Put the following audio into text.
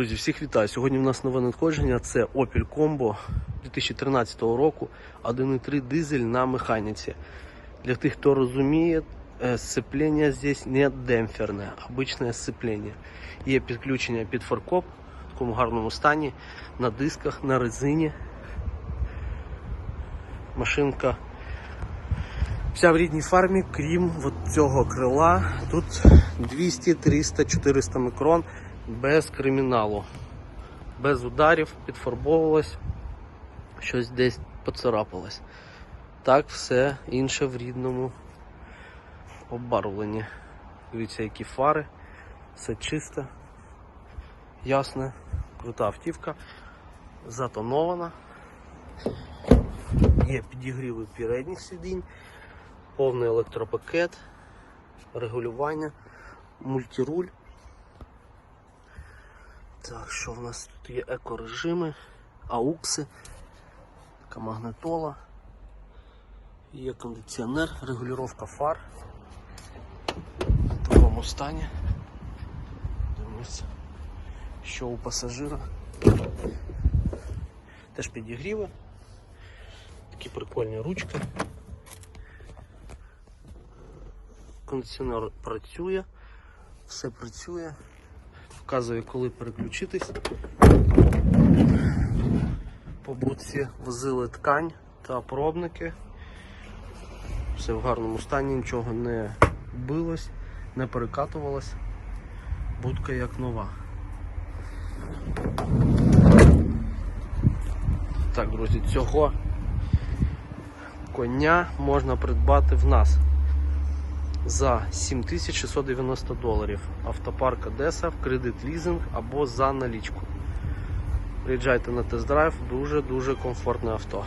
Друзі, всіх вітаю. Сьогодні в нас нове надходження. Це Opel Combo 2013 року 1.3 дизель на механіці. Для тих, хто розуміє, е, сцеплення здесь не демпферне, обичне сцеплення. Є підключення під фаркоп в такому гарному стані, на дисках, на резині. Машинка Вся в рідній фармі, крім цього крила. Тут 200, 300, 400 мікрон без криміналу, без ударів, підфарбовувалось, щось десь поцарапалось. Так, все інше в рідному обарвленні. Дивіться, які фари, все чисте, ясне, крута автівка, затонована. Є підігріви передніх сидінь, повний електропакет, регулювання, мультируль. Так, що в нас тут є екорежими, аукси, така магнитола, є кондиціонер, регулювання фар в такому стані. Дивимося, що у пасажира. Теж підігріви. Такі прикольні ручки. Кондиціонер працює, все працює, вказує, коли переключитись. По будці возили ткань та пробники. Все в гарному стані, нічого не билось, не перекатувалось. Будка як нова. Так, друзі, цього коня можна придбати в нас за 7690 доларів. Автопарк Одеса в кредит лізинг або за налічку. Приїжджайте на тест-драйв, дуже-дуже комфортне авто.